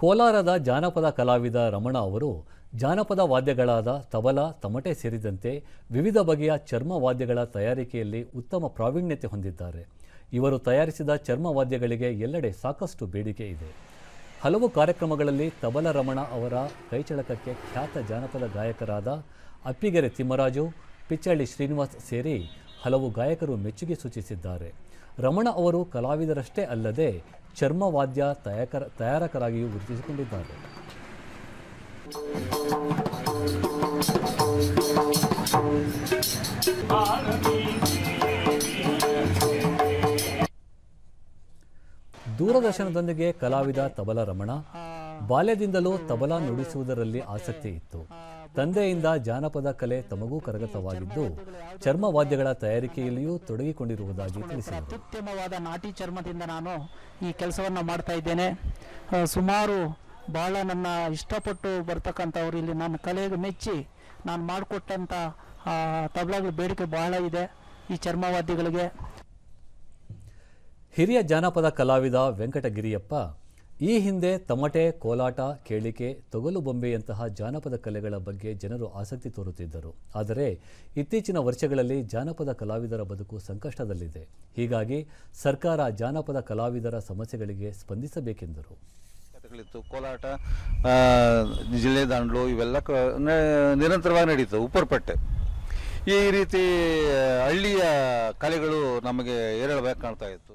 ಕೋಲಾರದ ಜಾನಪದ ಕಲಾವಿದ ರಮಣ ಅವರು ಜಾನಪದ ವಾದ್ಯಗಳಾದ ತಬಲ, ತಮಟೆ ಸೇರಿದಂತೆ ವಿವಿಧ ಬಗೆಯ ಚರ್ಮ ವಾದ್ಯಗಳ ತಯಾರಿಕೆಯಲ್ಲಿ ಉತ್ತಮ ಪ್ರಾವೀಣ್ಯತೆ ಹೊಂದಿದ್ದಾರೆ. ಇವರು ತಯಾರಿಸಿದ ಚರ್ಮ ವಾದ್ಯಗಳಿಗೆ ಎಲ್ಲೆಡೆ ಸಾಕಷ್ಟು ಬೇಡಿಕೆ ಇದೆ. ಹಲವು ಕಾರ್ಯಕ್ರಮಗಳಲ್ಲಿ ತಬಲ ರಮಣ ಅವರ ಕೈಚಳಕಕ್ಕೆ ಖ್ಯಾತ ಜಾನಪದ ಗಾಯಕರಾದ ಅಪ್ಪಿಗೆರೆ ತಿಮ್ಮರಾಜು, ಪಿಚ್ಚಳ್ಳಿ ಶ್ರೀನಿವಾಸ್ ಸೇರಿ ಹಲವು ಗಾಯಕರು ಮೆಚ್ಚುಗೆ ಸೂಚಿಸಿದ್ದಾರೆ. ರಮಣ ಅವರು ಕಲಾವಿದರಷ್ಟೇ ಅಲ್ಲದೆ ಚರ್ಮವಾದ್ಯ ತಯಾರಕರ ತಯಾರಕರಾಗಿಯೂ ಗುರುತಿಸಿಕೊಂಡಿದ್ದಾರೆ. ದೂರದರ್ಶನದೊಂದಿಗೆ ಕಲಾವಿದ ತಬಲ ರಮಣ, ಬಾಲ್ಯದಿಂದಲೂ ತಬಲ ನುಡಿಸುವುದರಲ್ಲಿ ಆಸಕ್ತಿ ಇತ್ತು. ತಂದೆಯಿಂದ ಜಾನಪದ ಕಲೆ ತಮಗೂ ಕರಗತವಾಗಿದ್ದು ಚರ್ಮ ವಾದ್ಯಗಳ ತಯಾರಿಕೆಯಲ್ಲಿಯೂ ತೊಡಗಿಕೊಂಡಿರುವುದಾಗಿ ತಿಳಿಸಿದರು. ಅತ್ಯುತ್ತಮವಾದ ನಾಟಿ ಚರ್ಮದಿಂದ ನಾನು ಈ ಕೆಲಸವನ್ನು ಮಾಡ್ತಾ ಇದ್ದೇನೆ. ಸುಮಾರು ಬಹಳ ನನ್ನ ಇಷ್ಟಪಟ್ಟು ಬರ್ತಕ್ಕಂಥವ್ರು ಇಲ್ಲಿ ನನ್ನ ಕಲೆಗೆ ಮೆಚ್ಚಿ ನಾನು ಮಾಡಿಕೊಟ್ಟಂಥ ತಬಲಗಳ ಬೇಡಿಕೆ ಬಹಳ ಇದೆ ಈ ಚರ್ಮವಾದ್ಯಗಳಿಗೆ. ಹಿರಿಯ ಜಾನಪದ ಕಲಾವಿದ ವೆಂಕಟಗಿರಿಯಪ್ಪ ಈ ಹಿಂದೆ ತಮಟೆ, ಕೋಲಾಟ, ಕೇಳಿಕೆ, ತೊಗಲು ಬೊಂಬೆಯಂತಹ ಜಾನಪದ ಕಲೆಗಳ ಬಗ್ಗೆ ಜನರು ಆಸಕ್ತಿ ತೋರುತ್ತಿದ್ದರು. ಆದರೆ ಇತ್ತೀಚಿನ ವರ್ಷಗಳಲ್ಲಿ ಜಾನಪದ ಕಲಾವಿದರ ಬದುಕು ಸಂಕಷ್ಟದಲ್ಲಿದೆ. ಹೀಗಾಗಿ ಸರ್ಕಾರ ಜಾನಪದ ಕಲಾವಿದರ ಸಮಸ್ಯೆಗಳಿಗೆ ಸ್ಪಂದಿಸಬೇಕೆಂದರು. ಕಥೆಗಳಿತ್ತು, ಕೋಲಾಟ ಜಿಲ್ಲೆ ದಾಂಡ್ಲು ಇವೆಲ್ಲ ನಿರಂತರವಾಗಿ ನಡೀತು ಉಪ್ಪರ್ಪಟ್ಟೆ. ಈ ರೀತಿ, ಹಳ್ಳಿಯ ಕಲೆಗಳು ನಮಗೆ ಏರಳವಾಗಿ ಕಾಣ್ತಾ ಇತ್ತು.